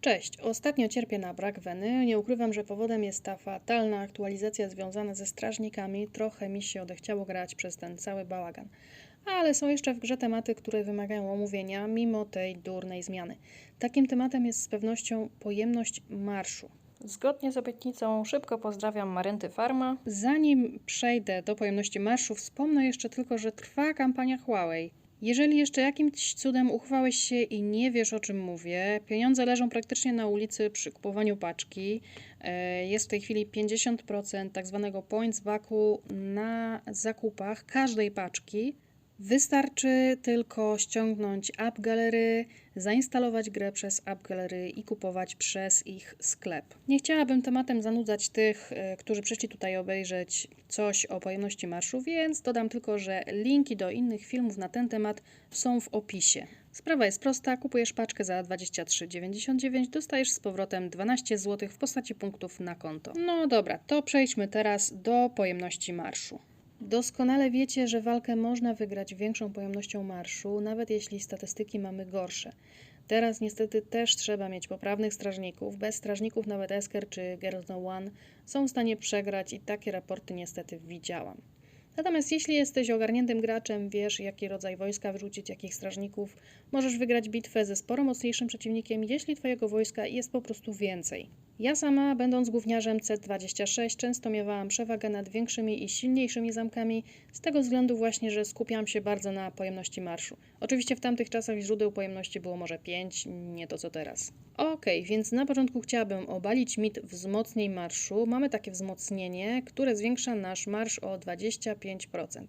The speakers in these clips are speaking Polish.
Cześć, ostatnio cierpię na brak weny. Nie ukrywam, że powodem jest ta fatalna aktualizacja związana ze strażnikami. Trochę mi się odechciało grać przez ten cały bałagan. Ale są jeszcze w grze tematy, które wymagają omówienia, mimo tej durnej zmiany. Takim tematem jest z pewnością pojemność marszu. Zgodnie z obietnicą szybko pozdrawiam Marynty Farma. Zanim przejdę do pojemności marszu, wspomnę jeszcze tylko, że trwa kampania Huawei. Jeżeli jeszcze jakimś cudem uchwałeś się i nie wiesz o czym mówię, pieniądze leżą praktycznie na ulicy przy kupowaniu paczki. E, Jest w tej chwili 50% tak zwanego points backu na zakupach każdej paczki. Wystarczy tylko ściągnąć App Gallery, zainstalować grę przez App Gallery i kupować przez ich sklep. Nie chciałabym tematem zanudzać tych, e, którzy przyszli tutaj obejrzeć coś o pojemności marszu, więc dodam tylko, że linki do innych filmów na ten temat są w opisie. Sprawa jest prosta, kupujesz paczkę za 23,99, dostajesz z powrotem 12 zł w postaci punktów na konto. No dobra, to przejdźmy teraz do pojemności marszu. Doskonale wiecie, że walkę można wygrać większą pojemnością marszu, nawet jeśli statystyki mamy gorsze. Teraz niestety też trzeba mieć poprawnych strażników. Bez strażników nawet Esker czy Girls No One są w stanie przegrać i takie raporty niestety widziałam. Natomiast jeśli jesteś ogarniętym graczem, wiesz jaki rodzaj wojska wrzucić, jakich strażników, możesz wygrać bitwę ze sporo mocniejszym przeciwnikiem, jeśli twojego wojska jest po prostu więcej. Ja sama, będąc gówniarzem C26, często miewałam przewagę nad większymi i silniejszymi zamkami, z tego względu właśnie, że skupiałam się bardzo na pojemności marszu. Oczywiście w tamtych czasach źródeł pojemności było może 5, nie to co teraz. Okej, więc na początku chciałabym obalić mit wzmocnień marszu. Mamy takie wzmocnienie, które zwiększa nasz marsz o 25%.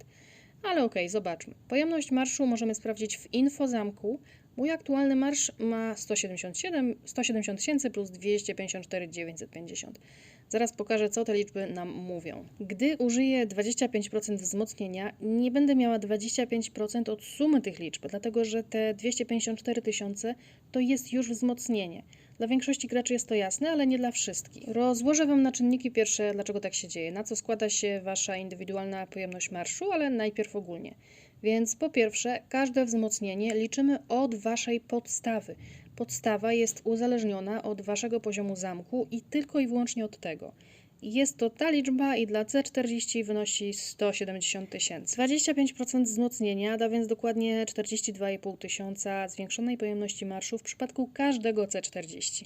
Ale okej, zobaczmy. Pojemność marszu możemy sprawdzić w infozamku. Mój aktualny marsz ma 177 170 tysięcy plus 254 950. Zaraz pokażę, co te liczby nam mówią. Gdy użyję 25% wzmocnienia, nie będę miała 25% od sumy tych liczb, dlatego że te 254 tysiące to jest już wzmocnienie. Dla większości graczy jest to jasne, ale nie dla wszystkich. Rozłożę Wam na czynniki pierwsze, dlaczego tak się dzieje, na co składa się Wasza indywidualna pojemność marszu, ale najpierw ogólnie. Więc po pierwsze, każde wzmocnienie liczymy od Waszej podstawy. Podstawa jest uzależniona od Waszego poziomu zamku i tylko i wyłącznie od tego. Jest to ta liczba i dla C40 wynosi 170 tysięcy. 25% wzmocnienia da więc dokładnie 42,5 tysiąca zwiększonej pojemności marszu w przypadku każdego C40.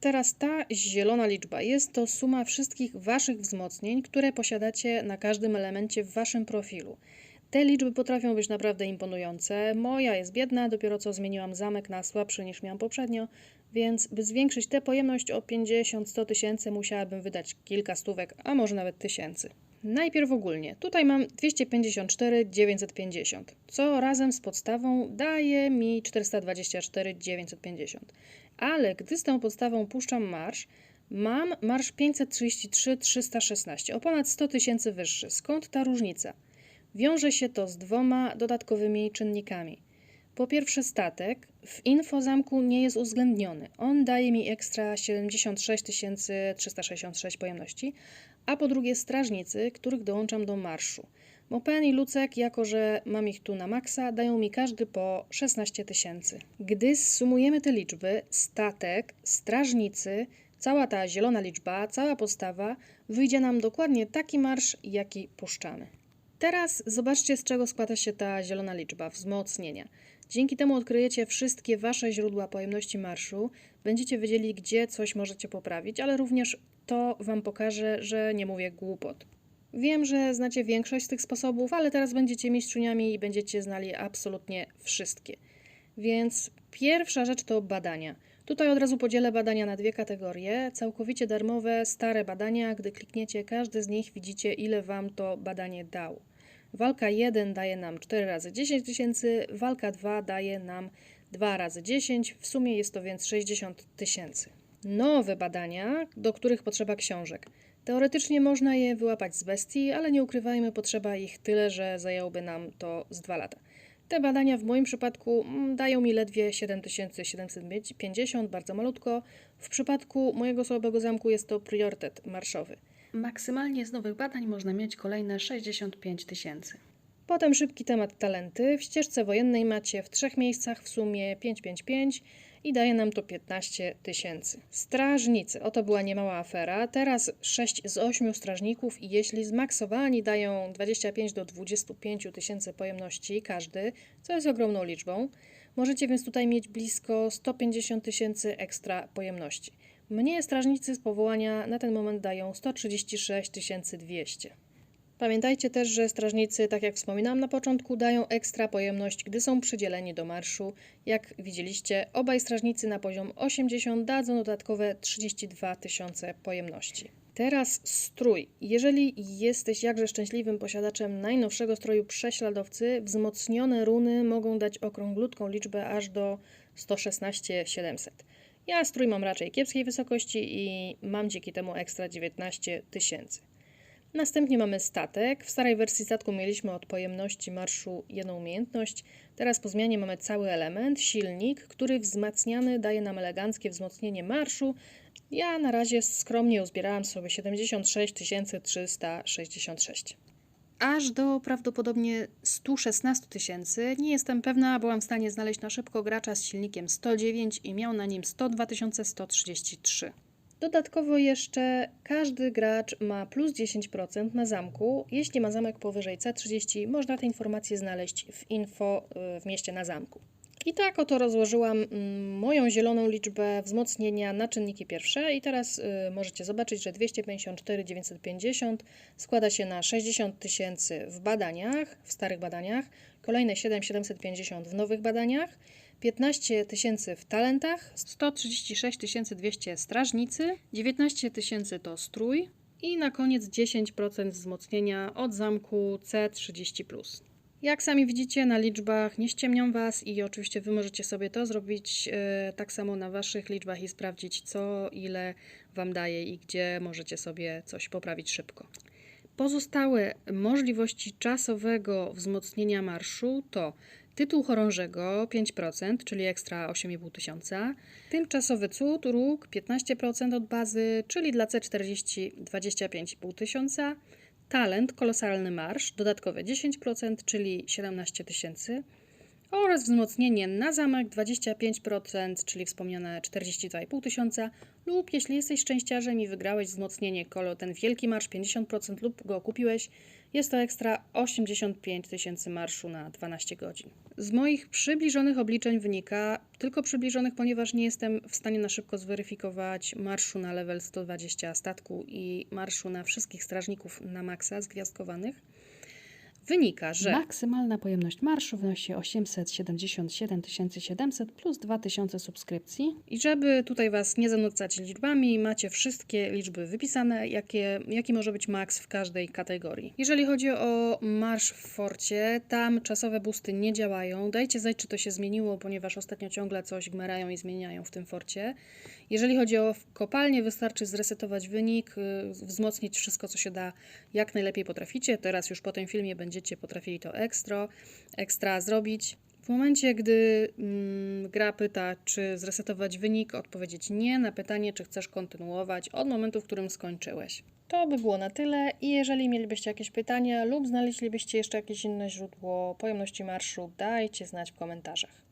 Teraz ta zielona liczba jest to suma wszystkich Waszych wzmocnień, które posiadacie na każdym elemencie w Waszym profilu. Te liczby potrafią być naprawdę imponujące. Moja jest biedna, dopiero co zmieniłam zamek na słabszy niż miałam poprzednio, więc by zwiększyć tę pojemność o 50-100 tysięcy musiałabym wydać kilka stówek, a może nawet tysięcy. Najpierw ogólnie. Tutaj mam 254 950, co razem z podstawą daje mi 424 950. Ale gdy z tą podstawą puszczam marsz, mam marsz 533 316, o ponad 100 tysięcy wyższy. Skąd ta różnica? Wiąże się to z dwoma dodatkowymi czynnikami. Po pierwsze, statek w infozamku nie jest uwzględniony. On daje mi ekstra 76 366 pojemności, a po drugie, strażnicy, których dołączam do marszu. Mopen i Lucek, jako że mam ich tu na maksa, dają mi każdy po 16 tysięcy. Gdy zsumujemy te liczby, statek, strażnicy, cała ta zielona liczba, cała postawa, wyjdzie nam dokładnie taki marsz, jaki puszczamy. Teraz zobaczcie, z czego składa się ta zielona liczba wzmocnienia. Dzięki temu odkryjecie wszystkie Wasze źródła pojemności marszu, będziecie wiedzieli, gdzie coś możecie poprawić, ale również to Wam pokaże, że nie mówię głupot. Wiem, że znacie większość z tych sposobów, ale teraz będziecie mistrzuniami i będziecie znali absolutnie wszystkie. Więc pierwsza rzecz to badania. Tutaj od razu podzielę badania na dwie kategorie. Całkowicie darmowe, stare badania. Gdy klikniecie każdy z nich, widzicie ile Wam to badanie dało. Walka 1 daje nam 4 razy 10 tysięcy, walka 2 daje nam 2 razy 10, w sumie jest to więc 60 tysięcy. Nowe badania, do których potrzeba książek. Teoretycznie można je wyłapać z bestii, ale nie ukrywajmy, potrzeba ich tyle, że zajęłoby nam to z 2 lata. Te badania w moim przypadku mm, dają mi ledwie 7750, bardzo malutko. W przypadku mojego słabego zamku jest to priorytet marszowy. Maksymalnie z nowych badań można mieć kolejne 65 tysięcy. Potem szybki temat talenty. W ścieżce wojennej macie w trzech miejscach w sumie 555 i daje nam to 15 tysięcy. Strażnicy, oto była niemała afera. Teraz 6 z 8 strażników i jeśli zmaksowani dają 25 do 25 tysięcy pojemności każdy, co jest ogromną liczbą, możecie więc tutaj mieć blisko 150 tysięcy ekstra pojemności. Mnie strażnicy z powołania na ten moment dają 136 200. Pamiętajcie też, że strażnicy, tak jak wspominałam na początku, dają ekstra pojemność, gdy są przydzieleni do marszu. Jak widzieliście, obaj strażnicy na poziom 80 dadzą dodatkowe 32 tysiące pojemności. Teraz strój. Jeżeli jesteś jakże szczęśliwym posiadaczem najnowszego stroju prześladowcy, wzmocnione runy mogą dać okrąglutką liczbę aż do 116 700. Ja strój mam raczej kiepskiej wysokości i mam dzięki temu ekstra 19 tysięcy. Następnie mamy statek. W starej wersji statku mieliśmy od pojemności marszu jedną umiejętność. Teraz po zmianie mamy cały element, silnik, który wzmacniany daje nam eleganckie wzmocnienie marszu. Ja na razie skromnie uzbierałam sobie 76 366. Aż do prawdopodobnie 116 tysięcy. Nie jestem pewna, byłam w stanie znaleźć na szybko gracza z silnikiem 109 i miał na nim 102 133. Dodatkowo jeszcze każdy gracz ma plus 10% na zamku. Jeśli ma zamek powyżej C30, można te informacje znaleźć w info y, w mieście na zamku. I tak oto rozłożyłam mm, moją zieloną liczbę wzmocnienia na czynniki pierwsze i teraz y, możecie zobaczyć, że 254 950 składa się na 60 tysięcy w badaniach, w starych badaniach, kolejne 7 750 w nowych badaniach, 15 tysięcy w talentach, 136 200 strażnicy, 19 tysięcy to strój i na koniec 10% wzmocnienia od zamku C30+. Jak sami widzicie na liczbach nie ściemnią Was i oczywiście Wy możecie sobie to zrobić e, tak samo na Waszych liczbach i sprawdzić co, ile Wam daje i gdzie możecie sobie coś poprawić szybko. Pozostałe możliwości czasowego wzmocnienia marszu to tytuł chorążego 5%, czyli ekstra 8,5 tysiąca, tymczasowy cud, róg 15% od bazy, czyli dla C40 25,5 tysiąca, talent kolosalny marsz dodatkowe 10%, czyli 17 tysięcy oraz wzmocnienie na zamek 25%, czyli wspomniane 42,5 tysiąca lub jeśli jesteś szczęściarzem i wygrałeś wzmocnienie kolo ten wielki marsz 50% lub go kupiłeś, jest to ekstra 85 tysięcy marszu na 12 godzin. Z moich przybliżonych obliczeń wynika, tylko przybliżonych, ponieważ nie jestem w stanie na szybko zweryfikować marszu na level 120 statku i marszu na wszystkich strażników na maksa zgwiazdkowanych, wynika, że Maksymalna pojemność marszu wynosi 877 700 plus 2000 subskrypcji. I żeby tutaj Was nie zanudzać liczbami, macie wszystkie liczby wypisane, jakie, jaki może być maks w każdej kategorii. Jeżeli chodzi o marsz w forcie, tam czasowe boosty nie działają. Dajcie znać, czy to się zmieniło, ponieważ ostatnio ciągle coś gmerają i zmieniają w tym forcie. Jeżeli chodzi o kopalnię, wystarczy zresetować wynik, y, wzmocnić wszystko, co się da, jak najlepiej potraficie. Teraz już po tym filmie będziecie potrafili to ekstra, ekstra zrobić. W momencie, gdy mm, gra pyta, czy zresetować wynik, odpowiedzieć nie na pytanie, czy chcesz kontynuować od momentu, w którym skończyłeś. To by było na tyle i jeżeli mielibyście jakieś pytania lub znaleźlibyście jeszcze jakieś inne źródło pojemności marszu, dajcie znać w komentarzach.